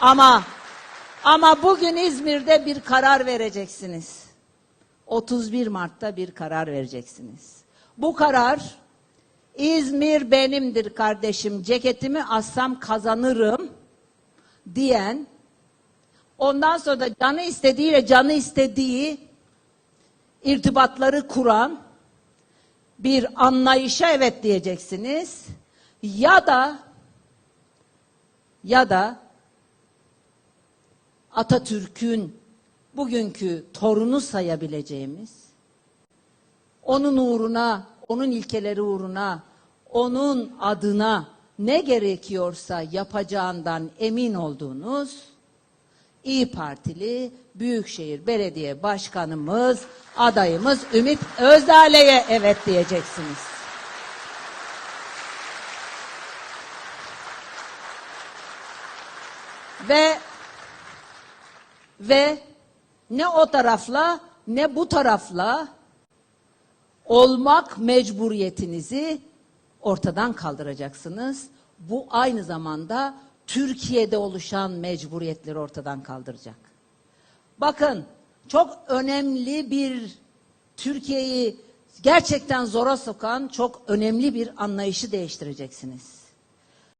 Ama ama bugün İzmir'de bir karar vereceksiniz. 31 Mart'ta bir karar vereceksiniz. Bu karar İzmir benimdir kardeşim. Ceketimi assam kazanırım diyen ondan sonra da canı istediğiyle canı istediği irtibatları kuran bir anlayışa evet diyeceksiniz. Ya da ya da Atatürk'ün bugünkü torunu sayabileceğimiz, onun uğruna, onun ilkeleri uğruna, onun adına ne gerekiyorsa yapacağından emin olduğunuz İyi Partili Büyükşehir Belediye Başkanımız, adayımız Ümit Özdağ'la'ya evet diyeceksiniz. Ve ve ne o tarafla ne bu tarafla olmak mecburiyetinizi ortadan kaldıracaksınız. Bu aynı zamanda Türkiye'de oluşan mecburiyetleri ortadan kaldıracak. Bakın çok önemli bir Türkiye'yi gerçekten zora sokan çok önemli bir anlayışı değiştireceksiniz.